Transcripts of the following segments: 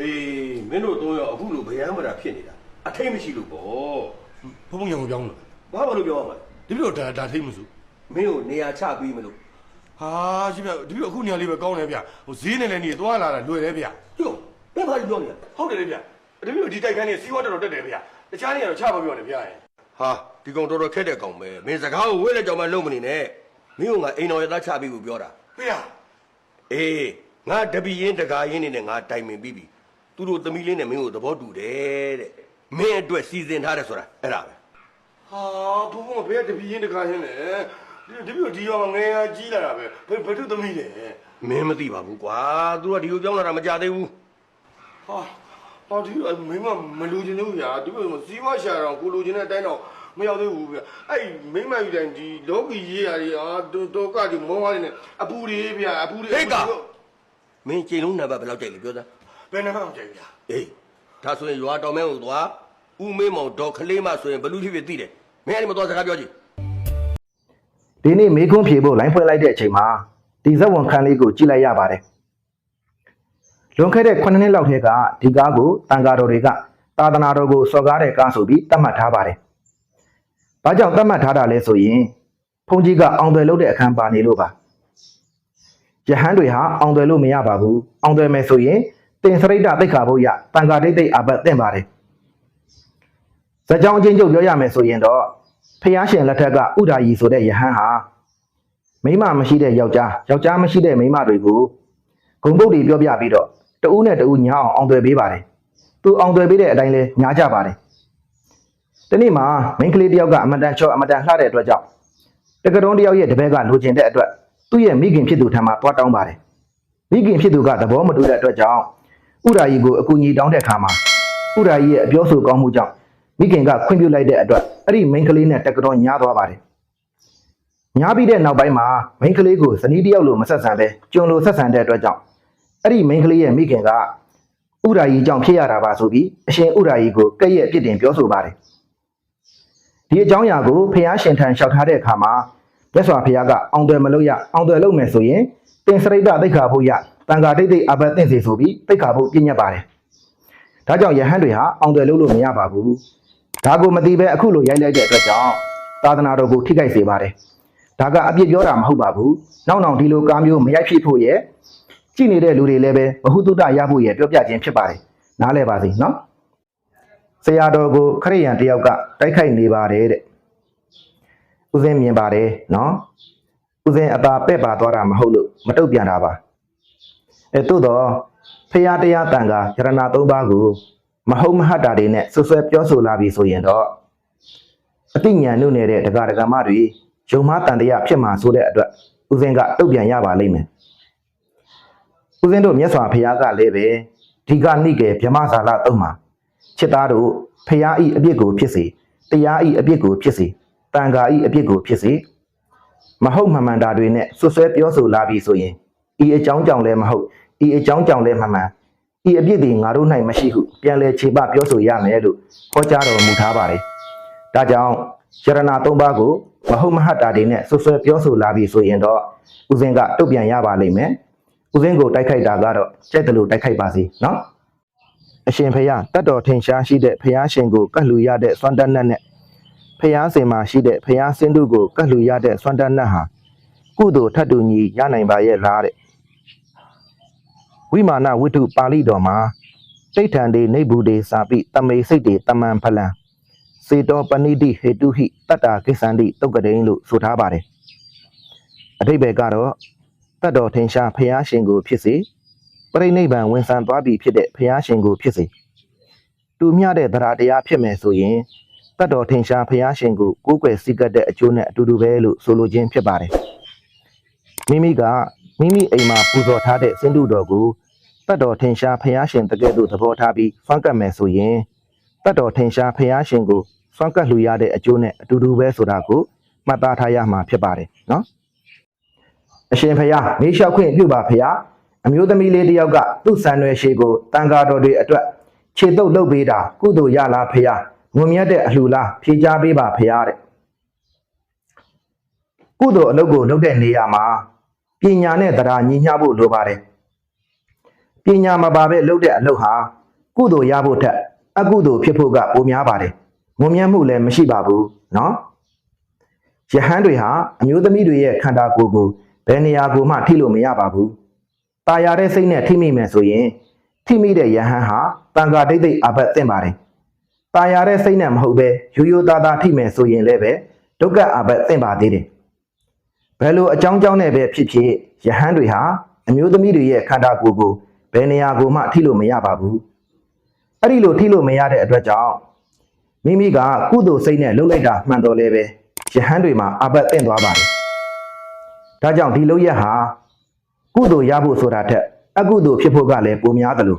အေးမင်းတို့သုံးယောက်အခုလိုဗျမ်းမတာဖြစ်နေတာအထိတ်မရှိလို့ပေါ့ဘုံဘုံရံကိုပြောင်းလို့ဘာမှမလို့ပြောရမှာဒီပြတော့ဒါဒါထိမ့်မစုမင်းကိုနေရာချပြီးမလို့ဟာရှင်ဗျဒီပြအခုနေရာလေးပဲကောင်းတယ်ဗျဟိုဈေးနဲ့လည်းနေသွားလာတာလွယ်တယ်ဗျဟိုဘယ်ဘာကြီးပြောနေလဲဟုတ်တယ်လေဗျဒီပြဒီတိုက်ခန်းနေစီးပွားတော်တော်တက်တယ်ဗျတခြားနေရာတော့ချပါပြောနေဗျရဲ့ဟာဒီကောင်တော်တော်ခက်တဲ့ကောင်ပဲမင်းစကားကိုဝဲတဲ့ကြောင်မှလုံးမနေနဲ့မင်းကငါအိမ်တော်ရသားချပြီးကိုပြောတာဖေရအေးငါတပီရင်တကာရင်နေနဲ့ငါတိုင်ပင်ပြီးပြီ သူတို့သမီးလေးနဲ့မင်းကိုသဘောတူတယ်တဲ့မင်းအတွက်စီစဉ်ထားတယ်ဆိုတာအဲ့ဒါပဲဟာဘုံဘုံကဘယ်တပီရင်တခါဟင်းလဲဒီပြဒီရောငယ်ငယ်ကြီးလာတာပဲဘယ်ဘယ်သူသမီးလဲမင်းမသိပါဘူးကွာသူကဒီလိုပြောင်းလာတာမကြသေးဘူးဟာဟာဒီမင်းမမလူချင်ဘူးဗျာဒီလိုစီးပွားရှာတော့ကိုလူချင်တဲ့အတိုင်းတော့မရောက်သေးဘူးဗျအဲ့မိမယူတိုင်းဒီလောကီရေးရာတွေအာတော့ကကြီးမောသွားနေအပူတွေဗျာအပူတွေဟေ့ကမင်းချိန်လုံးနံပါတ်ဘယ်လောက်ကြိုက်လဲပြောစမ်း ဘယ်နှမှမကြိုက်ဗျာအေးဒါဆိုရင်ရွာတော်မဲကိုသွားဦးမင်းမောင်ဒေါ်ခလေးမဆိုရင်ဘလူးဖြစ်ဖြစ်သိတယ်မင်းအဲ့ဒီမသွားစကားပြောကြည့်ဒီနေ့မေခွန်းဖြေဖို့လိုင်းဖွင့်လိုက်တဲ့အချိန်မှာဒီဇက်ဝန်ခန်းလေးကိုကြည့်လိုက်ရပါတယ်လွန်ခဲ့တဲ့9နှစ်လောက်ထဲကဒီကားကိုတန်ဃာတော်တွေကသာသနာတော်ကိုစော်ကားတဲ့ကားဆိုပြီးသတ်မှတ်ထားပါတယ်။ဘာကြောင့်သတ်မှတ်ထားတာလဲဆိုရင်ဘုန်းကြီးကအောင်တယ်လုပ်တဲ့အခန်းပါနေလို့ပါ။ယဟန်တွေဟာအောင်တယ်လို့မရပါဘူး။အောင်တယ်မယ်ဆိုရင် တင်စရိတ်တသိက္ခာဘုတ်ရတန်ဃာဒိဋ္ဌိအဘတ်သင့်ပါတယ်။ဇက်ကြောင်းအချင်းချုပ်ပြောရမယ်ဆိုရင်တော့ဖျားရှင်လက်ထက်ကဥဒါယီဆိုတဲ့ယဟန်ဟာမိမမရှိတဲ့ယောက်ျားယောက်ျားမရှိတဲ့မိမတွေကိုဂုံပုတ်တွေပြောပြပြီးတော့တဦးနဲ့တဦးညာအောင်အောင်သွယ်ပေးပါတယ်။သူအောင်သွယ်ပေးတဲ့အတိုင်းလဲညာကြပါတယ်။ဒီနေ့မှာမိန်းကလေးတစ်ယောက်ကအမတန်ချော့အမတန်လှတဲ့အတွက်ကြောင့်တက္ကသိုလ်တစ်ယောက်ရဲ့တပည့်ကလိုချင်တဲ့အတွက်သူ့ရဲ့မိခင်ဖြစ်သူထံမှာတွားတောင်းပါတယ်။မိခင်ဖြစ်သူကသဘောမတူတဲ့အတွက်ကြောင့် ဥဒါယီကိုအကူအညီတောင်းတဲ့အခါမှာဥဒါယီရဲ့အပြောဆိုကောင်းမှုကြောင့်မိခင်ကခွင့်ပြုလိုက်တဲ့အတွက်အဲ့ဒီမိန်းကလေးနဲ့တက္ကသိုလ်ညားသွားပါတယ်။ညားပြီးတဲ့နောက်ပိုင်းမှာမိန်းကလေးကိုဇနီးတစ်ယောက်လိုမဆက်ဆံပဲကျွန်လိုဆက်ဆံတဲ့အတွက်ကြောင့်အဲ့ဒီမိန်းကလေးရဲ့မိခင်ကဥဒါယီကြောင့်ဖြစ်ရတာပါဆိုပြီးအရှင်ဥဒါယီကိုကဲ့ရဲ့အပြစ်တင်ပြောဆိုပါတယ်။ဒီအကြောင်းအရာကိုဖះရှင်ထံလျှောက်ထားတဲ့အခါမှာမြတ်စွာဘုရားကအောင်တယ်မလို့ရအောင်တယ်လုပ်မယ်ဆိုရင်တင်စရိတ္တသိက္ခာဘုရား တန်ခါဒိဋ္ဌိအဘတ်သင့်စေဆိုပြီးသိက္ခာဘုပြည့်ညတ်ပါတယ်။ဒါကြောင့်ယဟန်တွေဟာအောင်တယ်လုပ်လို့မရပါဘူး။ဒါကိုမသိပဲအခုလိုရိုက်လိုက်တဲ့အတွက်ကြောင့်သာသနာတော်ကိုထိခိုက်စေပါတယ်။ဒါကအပြစ်ပြောတာမဟုတ်ပါဘူး။နောက်နောက်ဒီလိုကားမျိုးမရိုက်ဖြစ်ဖို့ရဲ့ကြည့်နေတဲ့လူတွေလည်းပဲဘဟုတုတရဖို့ရဲ့ပြောပြခြင်းဖြစ်ပါတယ်။နားလည်ပါစေနော်။ဆရာတော်ကိုခရိယန်တယောက်ကတိုက်ခိုက်နေပါတယ်တဲ့။ဦးစင်းမြင်ပါတယ်နော်။ဦးစင်းအသာပဲ့ပါသွားတာမဟုတ်လို့မတုတ်ပြန်တာပါ။ အဲတို့တော့ဖရာတရားတန်ခါယရဏသုံးပါးကိုမဟုတ်မဟတ်တာတွေနဲ့ဆွဆွဲပြောဆိုလာပြီဆိုရင်တော့အတိညာဉ်နုနေတဲ့ဒကာဒကာမတွေယုံမတန်တရားဖြစ်မှာဆိုတဲ့အတွက်ဦးစင်းကတုတ်ပြန်ရပါလိမ့်မယ်။ဦးစင်းတို့မြတ်စွာဘုရားကလည်းပဲဒီကနိကေဗြဟ္မဇာလသုံးမှာချစ်သားတို့ဖရာဤအပြစ်ကိုဖြစ်စေတရားဤအပြစ်ကိုဖြစ်စေတန်ခါဤအပြစ်ကိုဖြစ်စေမဟုတ်မှန်မှန်တာတွေနဲ့ဆွဆွဲပြောဆိုလာပြီဆိုရင် ဤအကြောင်းကြောင့်လည်းမဟုတ်ဤအကြောင်းကြောင့်လည်းမှန်မှန်ဤအပြစ်တွေငါတို့၌မရှိဟုပြန်လဲခြေပပြောဆိုရမယ်လို့ဟောကြားတော်မူထားပါတယ်။ဒါကြောင့်ယရဏသုံးပါးကိုမဟုတ်မဟတ်တာတွေနဲ့ဆွဆွဲပြောဆိုလာပြီဆိုရင်တော့ဦးစင်းကတုတ်ပြန်ရပါလိမ့်မယ်။ဦးစင်းကိုတိုက်ခိုက်တာကတော့ကြိုက်တယ်လို့တိုက်ခိုက်ပါစေနော်။အရှင်ဖရာတတ်တော်ထင်ရှားရှိတဲ့ဖရာရှင်ကိုကတ်လူရတဲ့စွမ်းတတ်နဲ့နဲ့ဖရာစင်မှာရှိတဲ့ဖရာစင်းတို့ကိုကတ်လူရတဲ့စွမ်းတတ်နဲ့ဟာကုသိုလ်ထတ်တူညီရနိုင်ပါရဲ့လားတဲ့ ဝိမာနဝိတုပါဠိတော်မှာတိဋ္ဌံဒေနေဘူးဒေစာပိတမေစိတ်တေတမန်ဖလံစေတောပဏိတိဟေတုဟိတတ္တာကိစ္ဆန္တိတုတ်ကတိန်လို့ဆိုထားပါတယ်အထိပ္ပယ်ကတော့တတ်တော်ထင်ရှားဖရာရှင်ကိုဖြစ်စေပရိနိဗ္ဗာန်ဝင်ဆံသွားပြီဖြစ်တဲ့ဖရာရှင်ကိုဖြစ်စေတူမျှတဲ့တရားတရားဖြစ်မယ်ဆိုရင်တတ်တော်ထင်ရှားဖရာရှင်ကိုကိုးကွယ်စိတ်ကပ်တဲ့အကျိုးနဲ့အတူတူပဲလို့ဆိုလိုခြင်းဖြစ်ပါတယ်မိမိက မိမိအိမ်မှာပူဇော်ထားတဲ့စင်တုတော်ကိုတတ်တော်ထင်ရှားဖရာရှင်တကယ်လို့သဘောထားပြီးဆွမ်းကပ်မယ်ဆိုရင်တတ်တော်ထင်ရှားဖရာရှင်ကိုဆွမ်းကပ်လှူရတဲ့အကျိုးနဲ့အတူတူပဲဆိုတာကိုမှတ်သားထားရမှာဖြစ်ပါတယ်နော်အရှင်ဖယားမေးလျှောက်ခွင့်ပြုပါဖယားအမျိုးသမီးလေးတစ်ယောက်ကသူ့ဆံရွယ်ရှိကိုတန်ဃာတော်တွေအတွက်ခြေတုပ်လုပ်ပေးတာကုသိုလ်ရလားဖယားငုံမြတ်တဲ့အလှူလားဖြေချပေးပါဖယားတဲ့ကုသိုလ်အလုပ်ကိုလုပ်တဲ့နေရာမှာ ပညာနဲ့တရားညီမျှဖို့လိုပါတယ်ပ ပညာမပါပဲလုပ်တဲ့အလုပ်ဟာကုသိုလ်ရဖို့ထက်အကုသိုလ်ဖြစ်ဖို့ကပိုများပါတယ်ငုံမြတ်မှုလည်းမရှိပါဘူးနော်ယဟန်တွေဟာအမျိုးသမီးတွေရဲ့ခန္ဓာကိုယ်ကိုဘယ်နေရာကိုမှထိလို့မရပါဘူးตายရတဲ့စိတ်နဲ့ထိမိမယ်ဆိုရင်ထိမိတဲ့ယဟန်ဟာတန်ခါဒိတ်ဒိတ်အဘတ်သင့်ပါတယ်ตายရတဲ့စိတ်နဲ့မဟုတ်ပဲရိုးရိုးသားသားထိမယ်ဆိုရင်လည်းပဲဒုက္ခအဘတ်သင့်ပါသေးတယ် ဘယ်လိုအကြောင်းကြောင့်နဲ့ပဲဖြစ်ဖြစ်ယဟန်တွေဟာအမျိုးသမီးတွေရဲ့ခန္ဓာကိုယ်ကိုဘယ်နေရာကိုမှထိလို့မရပါဘူးအဲ့ဒီလိုထိလို့မရတဲ့အတွက်ကြောင့်မိမိကကုသိုလ်စိတ်နဲ့လှုပ်လိုက်တာမှန်တော်လဲပဲယဟန်တွေမှာအဘတ်သင့်သွားပါတယ်ဒါကြောင့်ဒီလုပ်ရက်ဟာကုသိုလ်ရဖို့ဆိုတာထက်အကုသိုလ်ဖြစ်ဖို့ကလည်းပိုများသလို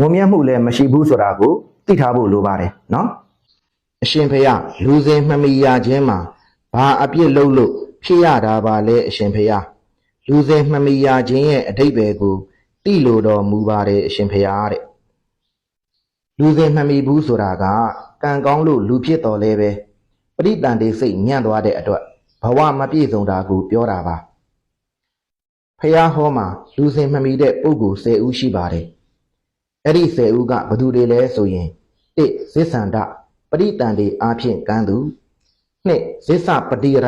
ငုံမြတ်မှုလည်းမရှိဘူးဆိုတာကိုသိထားဖို့လိုပါတယ်နော်အရှင်ဖေယလူစဉ်မှမီရခြင်းမှာဘာအပြစ်လုပ်လို့ ဖြစ်ရတာပါလဲအရှင်ဖေယလူစဉ်မှမီရခြင်းရဲ့အတိတ်ပဲကိုတိလိုတော်မူပါတယ်အရှင်ဖေယတဲ့လူစဉ်မှမီဘူးဆိုတာကကံကောင်းလို့လူဖြစ်တော်လဲပဲပရိတန်တေစိတ်ညံ့သွားတဲ့အတွက်ဘဝမပြည့်စုံတာကိုပြောတာပါဖះဟောမှာလူစဉ်မှမီတဲ့ပုဂ္ဂိုလ်10ဦးရှိပါတယ်အဲ့ဒီ10ဦးကဘယ်သူတွေလဲဆိုရင်1ဇစ္ဆန္ဒပရိတန်တေအားဖြင့်ကမ်းသူ2ဇစ္ဆပတိရ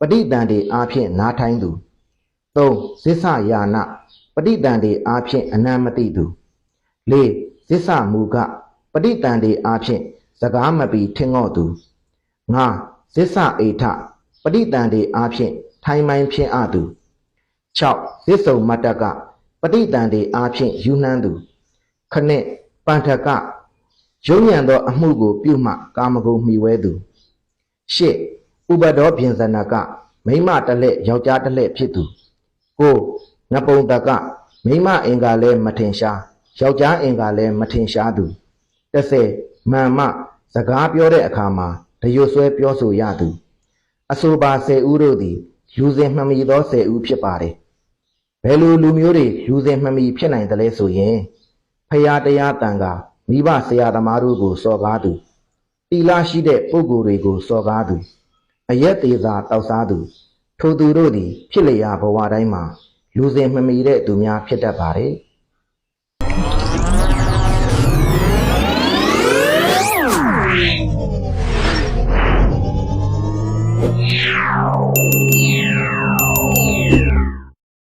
ပရိတန်တေအားဖြင့်နားထိုင်းသူ3ဇစ္ဆယာနပရိတန်တေအားဖြင့်အနံမတိသူ4ဇစ္ဆမူကပရိတန်တေအားဖြင့်စကားမပီထင်ငော့သူ5ဇစ္ဆအိဋ္ဌပရိတန်တေအားဖြင့်ထိုင်းမိုင်းဖြင့်အသူ6ဇစ္စုံမတ္တကပရိတန်တေအားဖြင့်ယူနှန်းသူခနှစ်ပန္ထကရုံညံသောအမှုကိုပြုမှကာမဂုဏ်မှီဝဲသူရှစ် ဥပဒောပြင်ဇနကမိမတစ်လက်ယောက်ျားတစ်လက်ဖြစ်သူကိုငပုံတကမိမအင်္ဂါလဲမထင်ရှားယောက်ျားအင်္ဂါလဲမထင်ရှားသူ30မာမစကားပြောတဲ့အခါမှာတရွတ်ဆွဲပြောဆိုရသူအဆိုပါ10ဦးတို့သည်လူစဉ်မှမီသော10ဦးဖြစ်ပါတယ်ဘယ်လိုလူမျိုးတွေလူစဉ်မှမီဖြစ်နိုင်တယ်လဲဆိုရင်ဖရာတရားတန်ကမိဘဆရာသမားတို့ကိုစော်ကားသူတီလာရှိတဲ့ပုဂ္ဂိုလ်တွေကိုစော်ကားသူ အရက်သေးစာတောက်စားသူ ထိုသူတို့သည် ဖြစ်လျာဘဝတိုင်းမှာ လူစဉ်မမီတဲ့သူများဖြစ်တတ်ပါတယ်